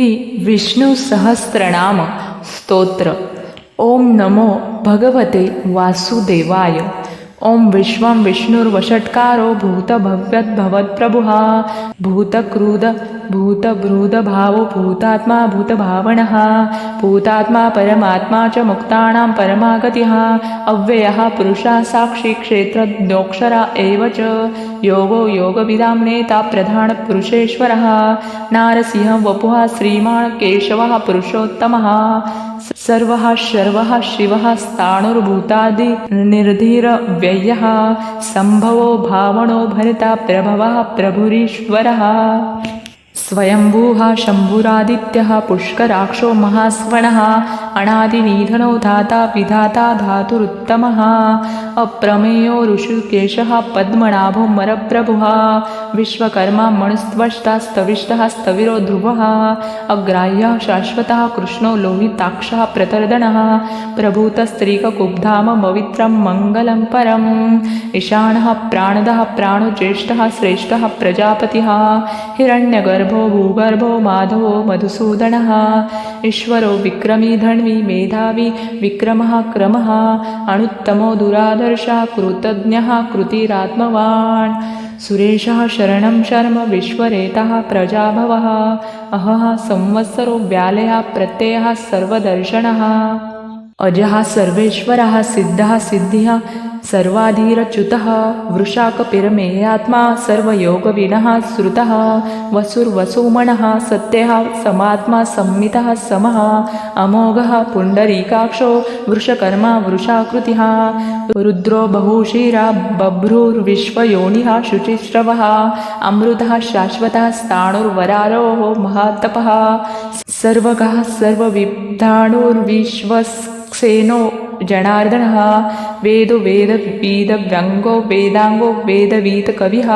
श्री विष्णू सहस्रनाम स्तोत्र. ओम नमो भगवते वासुदेवाय. ओम विश्वं विष्णुर्वषट्कारो भूतभव्यद्भवत्प्रभुः भूतक्रूद भूतभृदभावो भूतात्मा भूतभावनः। भूतात्मा परमात्मा च मुक्तानां परमागतिः। अव्ययः पुरुषः साक्षी क्षेत्रज्ञोक्षरा एव च। योगो योगविदां नेता प्रधानपुरुषेश्वरः नारसिंह वपुः श्रीमान् केशवः पुरुषोत्तमः। सर्वः शर्वः शिवः स्थाणुर्भूतादि निर्धिरव्ययः सम्भवो भावनो भरिता प्रभवः प्रभुरीश्वरः। स्वयंभूः शम्भुरादित्यः पुष्कराक्षो महास्वनः अनादिनिधनो धाता विधाता धातुरुत्तमः। अप्रमेयो ऋषिकेशः पद्मनाभो मरप्रभुः। विश्वकर्मा मणुस्त्वष्टा स्तविष्टः स्तविरो ध्रुवः अग्राह्यः शाश्वतः कृष्णो लोहिताक्षः प्रतर्दनः। प्रभूतस्त्रीककुब्धाम पवित्रं मङ्गलं परम्। ईशानः प्राणदः प्राणो ज्येष्ठः श्रेष्ठः प्रजापतिः। हिरण्यगर्भो भूगर्भो माधवो मधुसूदनः। ईश्वरो विक्रमी धन्वी मेधावी विक्रमः क्रमः अणुत्तमो दुरादर्शः कृतज्ञः कृतिरात्मवान्। सुरेशः शरणं शर्म विश्वरेतः प्रजाभवः। अहः संवत्सरो व्यालयः प्रत्ययः सर्वदर्शनः। अजः सर्वेश्वरः सिद्धः सिद्धिः, सर्वाधीरच्युतः, वृषाकपिरमेयात्मा, सर्वयोगविनः, श्रुतः, वसुर्वसुमणः, सत्यः, समात्मा, संमितः, समः, अमोघः वृषकर्मा, वृषाकृतिः, रुद्रो, बहुशिरा, बभ्रुर्विश्वयोनिः, शुचिश्रवः, अमृतः, शाश्वतः, स्थाणुर्वरारोः महातपः सर्वगः सर्वविद्धाणुर्विश्वसेनो जनार्दनः। वेदो वेदवीदव्यङ्गो वेदाङ्गो वेदवीतकविः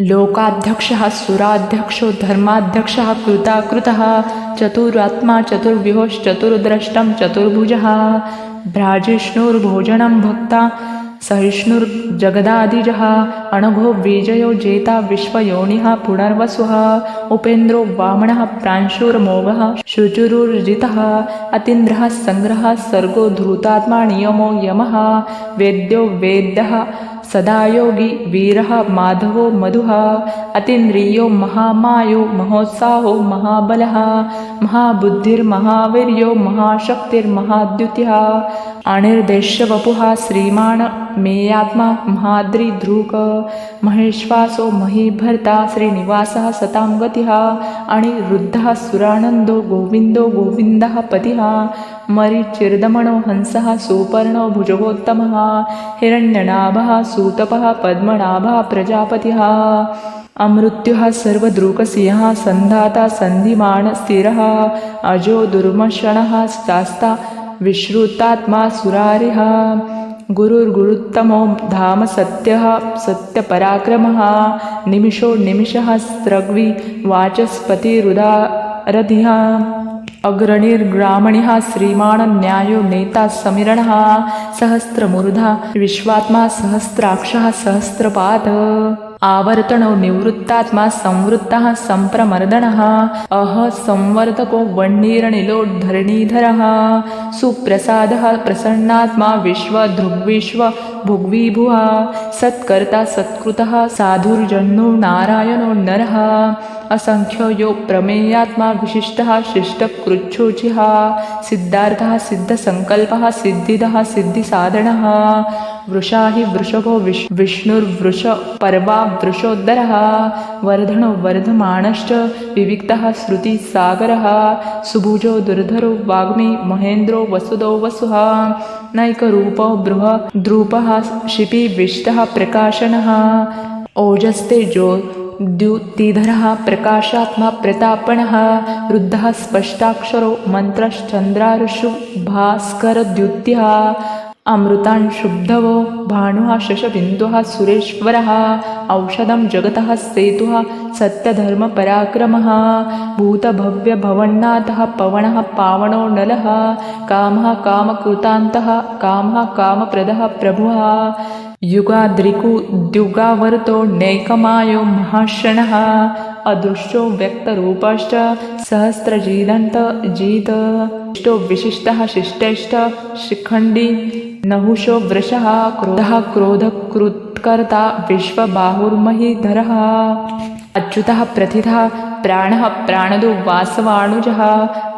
लोकाध्यक्षः, सुराध्यक्षो, धर्माध्यक्षः, कृताकृतः। चतुरात्मा चतुर्व्यूहश्चतुर्द्रष्टं चतुर्भुजः। भ्राजिष्णुर्भोजनं भक्ता। सहिष्णुर्जगदादिजः अणघो विजयो जेता विश्वयोनिः पुनर्वसुः। उपेन्द्रो वामनः प्रांशुर्मोघः, शुचुरुर्जितः, अतीन्द्रः सङ्ग्रहः सर्गो धृतात्मा नियमो यमः। वेद्यो वेद्यः सदा योगी वीरः माधवो मधुः अतीन्द्रियो महामायो महोत्साहो महाबलः महाबुद्धिर्महावीर्यो महाशक्तिर्महाद्युतिः। अनिर्देश्यवपुः श्रीमान् मेयात्मा महाद्रिध्रुक महेश्वासो महीभर्ता श्रीनिवासः सतां गतिः। अनिरुद्धः सुरानन्दो गोविन्दो गोविन्दः पतिः मरिचिर्दमणो हंसः सुपर्णो भुजगोत्तमः हिरण्यनाभः सूतपः पद्मनाभः प्रजापतिः। अमृत्युः सर्वदृक्सिंहः सन्धाता सन्धिमान् स्थिरः अजो दुर्मषणः स्तास्ता विश्रुतात्मा सुरारिः। गुरुर्गुरुत्तमो धाम सत्यः सत्यपराक्रमः। निमिषो निमिषः स्रग्वि वाचस्पतिरुदारधिः। अग्रणिर्ग्रामणिः श्रीमान् न्यायो नेता समिरणः, सहस्रमूर्धा, विश्वात्मा, सहस्राक्षः, सहस्रपाद। आवर्तनो निवृत्तात्मा, संवृत्तः सम्प्रमर्दनः अह, संवर्धको वह्निरनिलोद्धरणीधरः सुप्रसादः, प्रसन्नात्मा विश्वधृग्विश्व भुग्विभुः। सत्कर्ता, सत्कृतः साधुर्जन्यो नारायणो नरः। असङ्ख्यो यो प्रमेयात्मा विशिष्टः शिष्टकृच्छुचिः सिद्धार्थः सिद्धसङ्कल्पः सिद्धिदः, सिद्धिसाधनः वृषा हि वृषभो विश् विष्णुर्वृष, पर्वा वृषोद्धरः वर्धनो वर्धमानश्च, विविक्तः श्रुतिसागरः, सुभुजो दुर्धरो वाग्मी, महेन्द्रो वसुदो वसुः, नैकरूपो बृह, द्रूपः शिपिविष्टः प्रकाशनः, ओजस्ते जो द्युतिधरः प्रकाशात्मा प्रतापण रुद्ध स्पष्टाक्षरो मन्त्रश्चन्द्रारुषु भास्करद्युत्यः अमृतान् शुद्धवो भानुः शशबिन्दुः सुरेश्वरः औषधं जगतः सेतुः सत्यधर्मपराक्रमः भूतभव्यभवन्नाथः पवनः पावनो नलः कामः कामकृतान्तः कामः कामप्रदः प्रभुः। युगाद्रिकु द्युगावर्तो नैकमायो महाशनः अदृष्टो व्यक्तरूपश्च, सहस्रजीदन्त जीत शिष्टो विशिष्टः शिष्टेष्ट, शिखण्डी, नहुषो वृषः, क्रोधः क्रोधकृत्कर्ता विश्वबाहुर्महीधरः अच्युतः प्रथितः, प्राणः प्राणदो वासवाणुजः,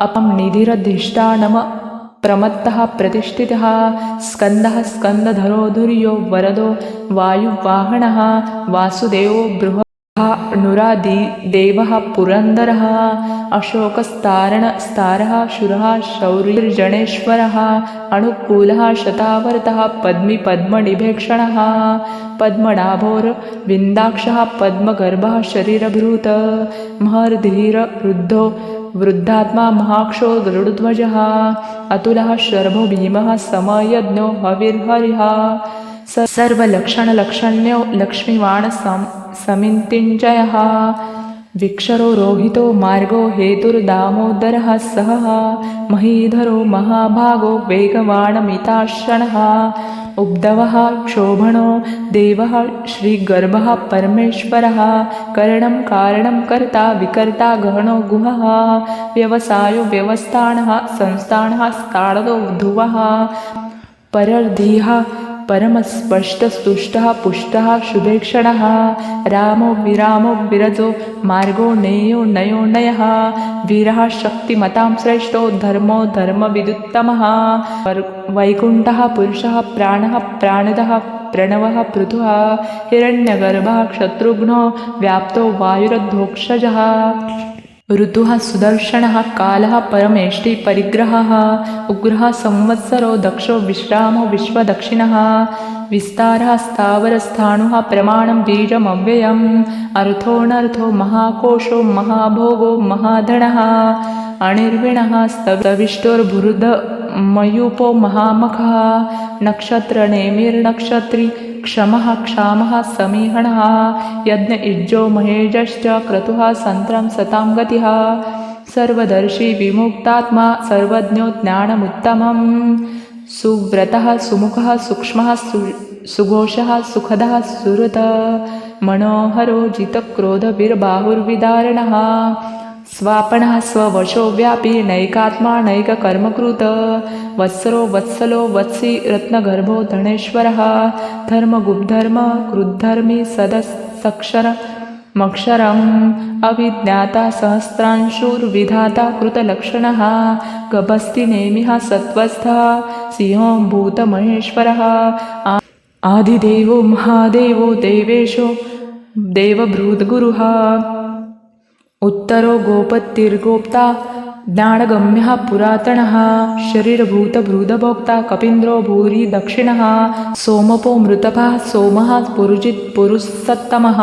अपं निधिरधिष्ठानम प्रमत्तः प्रतिष्ठि स्कन्दः स्कन्दधरो धुर्यो वरदो। वायुवाहनः वासुदेव बृहः नुरादि देवः पुरन्दरः अशोकस्तारणस्तारः शूरः शौर्यर्जनेश्वरः अणुकूलः शतावर्तः पद्मी पद्मनिभेक्षणः पद्मनाभोर्विन्दाक्षः पद्मगर्भः शरीरभृत महर्धीर वृद्धो वृद्धात्मा महाक्षो गरुडध्वजः अतुलः शर्भो भीमः समयज्ञो हविर्हरिः स सर्वलक्षणलक्षण्यो लक्ष्मीवाण सम समिन्तिञ्जयः। विक्षरो रोहितो मार्गो हेतुर्दामोदरः सहः। महीधरो महाभागो वेगवाणमिताशनः उब्धवः क्षोभणो देवः श्रीगर्भः परमेश्वरः। करणं कारणं कर्ता विकर्ता गहणो गुहः। व्यवसायो व्यवस्थानः संस्थानः स्थाणदो ध्रुवः। परर्धिः परमस्पष्टस्तुष्टः पुष्टः, शुभेक्षणः। रामो विरामो विरजो, मार्गो नेयो नयो नयः। वीरः शक्तिमतां श्रेष्ठो, धर्मो धर्मविदुत्तमः। वैकुण्ठः पुरुषः, प्राणः प्राणदः, प्रणवः पृथुः। हिरण्यगर्भः शत्रुघ्नो व्याप्तो वायुरध्वोक्षजः। ऋतुः सुदर्शनः कालः परमेष्टि परिग्रहः उग्रः संवत्सरो दक्षो विश्रामो विश्वदक्षिणः विस्तारः स्थावरस्थाणुः प्रमाणं बीजमव्ययम् अर्थोऽनर्थो महाकोशो महाभोगो महाधनः अनिर्विणः स्तविष्टोर्भुरुदमयूपो महामखः नक्षत्रनेमिर्नक्षत्री क्षमः क्षामः समीहणः यज्ञ इज्जो महेजश्च क्रतुः सन्त्रं सतां गतिः। सर्वदर्शी विमुक्तात्मा सर्वज्ञो ज्ञानमुत्तमम्। सुव्रतः सुमुखः सूक्ष्मः सुघोषः सुखदः सुहृत। मनोहरो जितक्रोधभिर्बाहुर्विदारणः स्वापनः स्ववशो व्यापी नैकात्मा नैककर्मकृत। वत्सरो वत्सलो वत्सी रत्नगर्भो धनेश्वरः। धर्मगुप्धर्म कृद्धर्मी सदसक्षर मक्षरम्। अविज्ञाता सहस्रांशुर्विधाता कृतलक्षणः। गभस्ति नेमिः सत्त्वस्थः सिंहो भूतमहेश्वरः आदिदेवो महादेवो देवेशो देवभृद्गुरुः उत्तरो गोपतिर्गोप्ता ज्ञानगम्यः पुरातनः, शरीरभूतभृदभोक्ता कपीन्द्रो भूरि दक्षिणः, सोमपो मृतपः सोमः पुरुजित् पुरुषसत्तमः,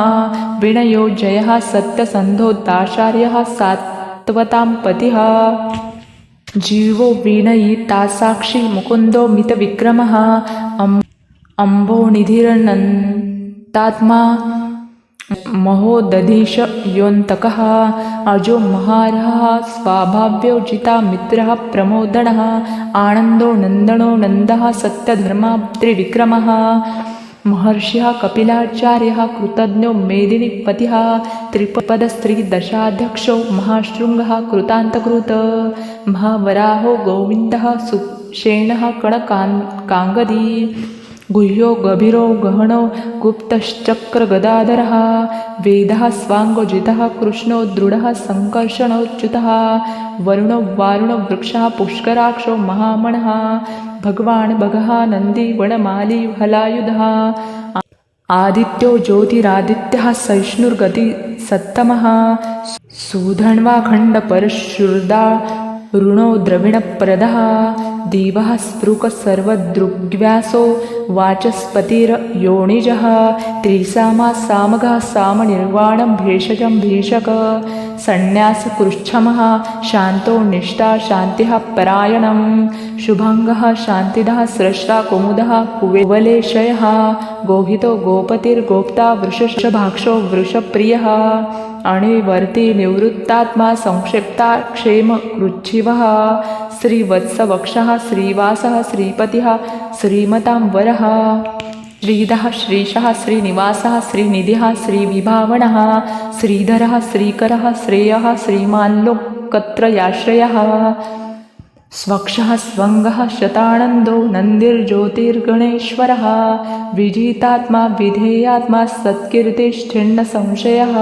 विनयो जयः सत्यसन्धोदाचार्यः सात्वतां पतिः। जीवो विनयिता साक्षी मुकुन्दो मितविक्रमः, अम् अम्बोनिधिरनन्तात्मा महोदधीश योऽन्तकः अजो महारहः स्वाभाव्योचिता मित्रः प्रमोदनः आनन्दो नन्दनो नन्दः सत्यधर्मात्रिविक्रमः महर्षिः कपिलाचार्यः कृतज्ञो मेदिनीपतिः त्रिपदस्त्रीदशाध्यक्षो महाशृङ्गः कृतान्तकृत महावराहो गोविन्दः सुषेणः कणकान् काङ्गदी गुह्यो गभीरो गहनो गुप्तश्चक्रगदाधरः वेदः स्वाङ्गोजितः कृष्णो दृढः सङ्कर्षणोच्युतः वरुणो वारुणवृक्षः पुष्कराक्षो महामणः भगवान् भगः नन्दी वनमाली हलायुधः आदित्यो ज्योतिरादित्यः सहिष्णुर्गति सत्तमः सुधन्वाखण्डपरशुर्दा ऋणो द्रविणप्रदः दिवः स्पृकः सर्वदृग्व्यासो त्रिसामा सामगः सामनिर्वाणं भेषजं भीषक। सन्न्यासकृच्छमः शान्तो निष्ठा शान्तिः परायणं शुभङ्गः शान्तिदः स्रष्टा कुमुदः कुवलेशयः गोहितो गोपतिर्गोप्ता वृषभाक्षो वृषप्रियः अणिवर्ति निवृत्तात्मा संक्षिप्ता क्षेमकृच्छिवः श्रीवत्सवक्षः श्रीवासः श्रीपतिः श्रीमतां वरः। श्रीधः श्रीशः श्रीनिवासः श्रीनिधिः श्रीविभावनः। श्रीधरः श्रीकरः श्रेयः श्रीमाल्लोकत्रयाश्रयः। स्वक्षः स्वङ्गः शतानन्दो नन्दिर्ज्योतिर्गणेश्वरः। विजितात्मा विधेयात्मा सत्कीर्तिश्चिन्नसंशयः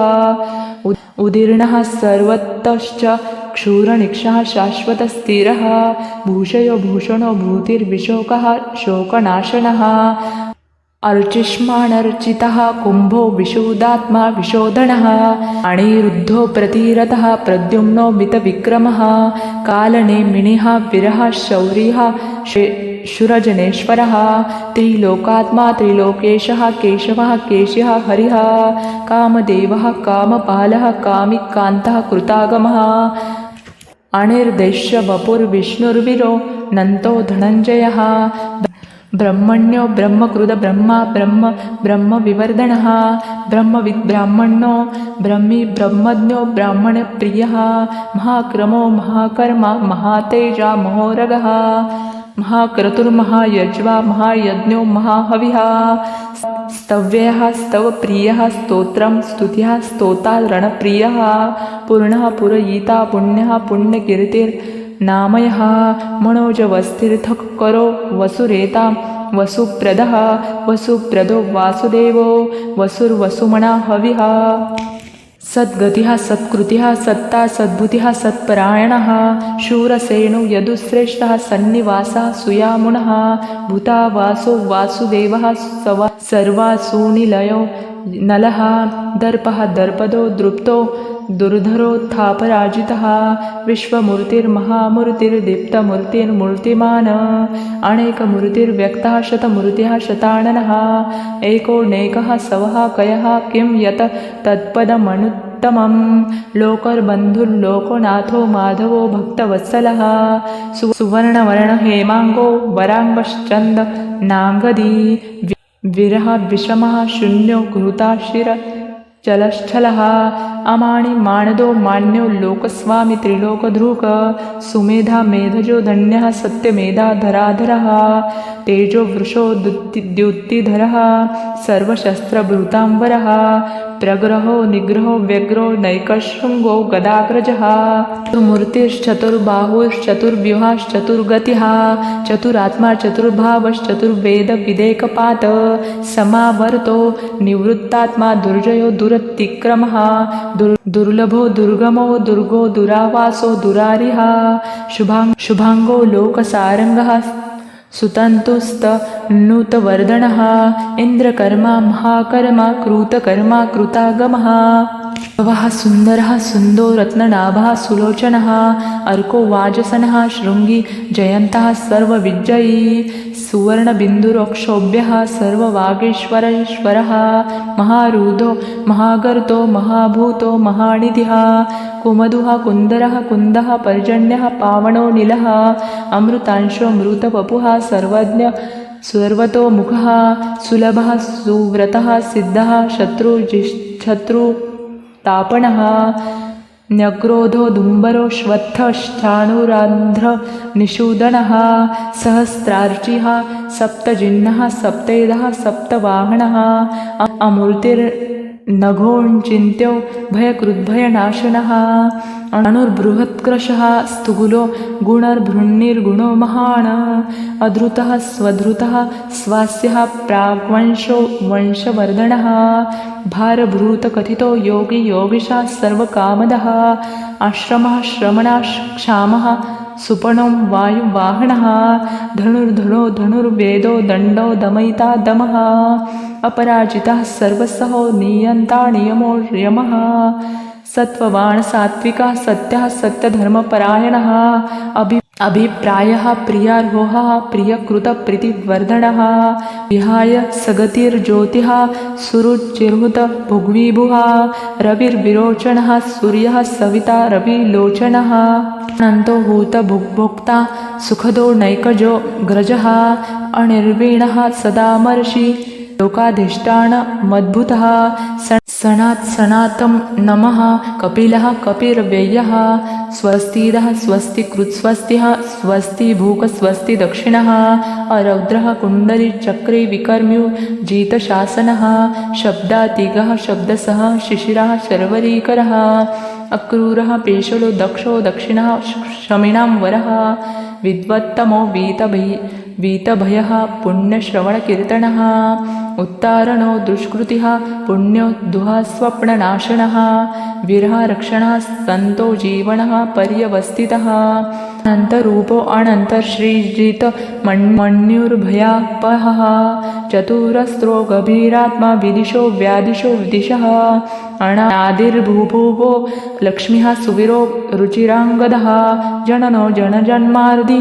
उदीर्णः सर्वतश्च क्षूरनिक्षः शाश्वतस्थिरः। भूषयो भूषणो भूतिर्विशोकः शोकनाशनः। अर्चिष्माणर्चितः कुम्भो विशोदात्मा विशोधनः। अणिरुद्धो प्रतिरतः प्रद्युम्नो मितविक्रमः। कालनेमिनिः विरः शौर्यः शे- शुरजनेश्वरः त्रिलोकात्मा त्रिलोकेशः केशवः केशः हरिः कामदेवः कामपालः कामिकान्तः कृतागमः। अनिर्देश्य वपुर्विष्णुर्विरो नन्तो धनञ्जयः। ब्रह्मण्यो ब्रह्मकृद ब्रह्मा ब्रह्म ब्रह्मविवर्धनः। ब्रह्मविद्ब्राह्मणो ब्रह्मी ब्रह्मज्ञो ब्राह्मणप्रियः। महाक्रमो महाकर्मा महातेजा महोरगः महाक्रतुर्महायज्वा महायज्ञो महाहविः स्तव्यः स्तवप्रियः स्तोत्रं स्तुतिः स्तोता रणप्रियः पूर्णः पुरयिता पुण्यः पुण्यकीर्तिर्नामयः मनोजवस्तीर्थकरो वसुरेता वसुप्रदः वसुप्रदो वासुदेवो वसुर्वसुमणा हविः। सद्गतिः सत्कृतिः सत्ता सद्बुद्धिः सत्परायणः शूरसेणु यदुश्रेष्ठः सन्निवासः सुयामुनः भूता वासो वासुदेवः सवा सर्वासूनिलयो नलः दर्पः दर्पदो दृप्तो दुर्धरोत्थापराजितः विश्वमूर्तिर्महामूर्तिर्दीप्तमूर्तिर्मूर्तिमान अनेकमूर्तिर्व्यक्तः शतमूर्तिः शताननः एकोऽनेकः सवः कयः किं यत् उत्तमं लोकर्बन्धुर्लोकनाथो माधवो भक्तवत्सलः। सु सुवर्णवर्णहेमाङ्गो वराङ्गश्चन्द नाङ्गदी। विरह विषमः शून्यो घृताशिर चलश्चलः। अमाणि माणदो मान्यो लोकस्वामी त्रिलोकधृक सुमेधा मेधजो धन्यः सत्यमेधा धराधरः। तेजो वृषो दुत्ति द्युतिधरः सर्वशस्त्रभृताम्बरः प्रग्रहो निग्रहो व्यग्रो नैकशृङ्गो गदाग्रजः। चतुर्मूर्तिश्चतुर्बाहुश्चतुर्व्यूहाश्चतुर्गतिः चतुरात्मा चतुर्भावश्चतुर्वेदविदेकपात समावर्तो निवृत्तात्मा दुर्जयो दुरतिक्रमः दुर् दुर्लभो दुर्गमो दुर्गो दुरावासो दुरारिः शुभाङ् शुभाङ्गो लोकसारङ्गः सुतन्तुस्तनूतवर्धनः इन्द्रकर्मा महाकर्मा कृतकर्मा कृतागमः भवः सुन्दरः सुन्दो रत्ननाभः सुलोचनः अर्को वाजसनः शृङ्गी जयन्तः सर्वविजयी सुवर्णबिन्दुरक्षोभ्यः सर्ववागीश्वरेश्वरः महारूढो महागर्तो महाभूतो महानिधिः कुमधुः कुन्दरः कुन्दः पर्जन्यः पावनो नीलः अमृतांशो मृतवपुः सर्वज्ञ सर्वतोमुखः सुलभः सुव्रतः सिद्धः तापणः न्यक्रोधो धुम्बरो श्वत्थश्चानुरान्ध्र निषूदन सहस्रार्चिः सप्तजिह्नः सप्तेध सप्तवाहन अमूर्तिर अमूर्तिर्नघोञ्चिन्त्यो भयकृद्भयनाशनः। अणुर्बृहत्कृशः स्तुगुलो गुणर्भृण्णिर्गुणो महान्। अधृतः स्वधृतः स्वास्यः प्राग्वंशो वंशवर्धनः। भारभृतकथितो योगी योगिशः सर्वकामदः। आश्रमः श्रमणः क्षामः सुपणो वायुवाहनः धनुर्धनो धनुर्वेदो दण्डो दमयिता दमः अपराजितः सर्वसहो नियन्ता नियमो यमः सत्त्ववान् सात्विकः सत्यः सत्यधर्मपरायणः अभि अभिप्रायः प्रियार्होः, प्रियकृतप्रीतिवर्धनः, विहाय सगतिर्ज्योतिः, सुरुचिर्हुत भुग्विभुः, रविर्विरोचनः, सूर्यः सविता रविलोचनः हूत भुग्भोक्ता, सुखदो नैकजो ग्रजः, अनिर्वीणः सदामर्षि लोकाधिष्ठानमद्भुतः सनात् सनातं नमः। कपिलः कपिर्व्ययः। स्वस्तिदः स्वस्ति। कृत्स्वस्तिः स्वस्ति भूक स्वस्ति दक्षिणः। अरौद्रः कुण्डलीचक्रे विकर्म्यु जितशासनः। शब्दातिगः शब्दसः शिशिरः शर्वरीकरः। अक्रूरः पेशलो दक्षो दक्षिणः शमिणां वरः। विद्वत्तमो वीतभै वीतभयः पुण्यश्रवणकीर्तनः उत्तारणो दुष्कृतिः पुण्यो दुःस्वप्ननाशनः विरहरक्षणः सन्तो जीवनः पर्यवस्थितः अनन्तरूपो अनन्तश्रीजित मण्युर्भयापहः चतुरस्रो गभीरात्मा विदिशो व्यादिशो विदिशः। अणादिर्भूभुवो लक्ष्मीः सुवीरो रुचिराङ्गदः। जननो जनजन्मार्दि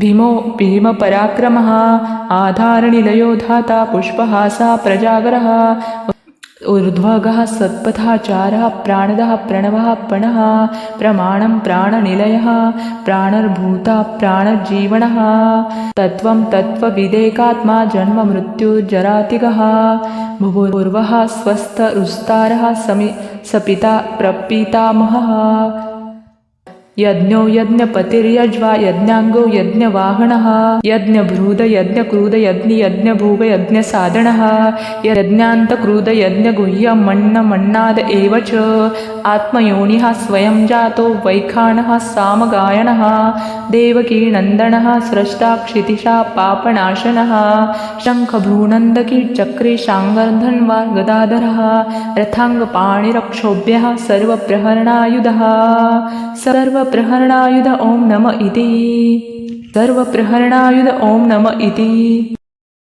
भीमो भीमपराक्रमः। आधारनिलयो धाता पुष्पहासा प्रजागरः ऊर्ध्वगः सत्पथाचारः प्राणदः प्रणवः पणः प्रमाणं प्राणनिलयः प्राणर्भूता प्राणजीवनः तत्त्वं तत्त्वविदेकात्मा जन्ममृत्युजरातिगः भूर्वः स्वस्थरुस्तारः समि सपिता प्रपितामहः यज्ञो यज्ञपतिर्यज्वा यज्ञाङ्गो यज्ञवाहनः यज्ञभ्रूद यज्ञक्रूद यज्ञि यज्ञभोग यज्ञसाधनः यज्ञान्तक्रूद मण्ण मन्नमन्नाद एव च। आत्मयोनिः स्वयं जातो वैखानः सामगायनः देवकीनन्दनः स्रष्टा क्षितिशा पापनाशनः शङ्खभ्रूनन्दकी चक्रे शाङ्गर्धन्वा गदाधरः रथाङ्गपाणिरक्षोभ्यः सर्वप्रहरणायुधः। सर्व सर्वप्रहरणायुध ॐ नम इति। सर्वप्रहरणायुध ॐ नम इति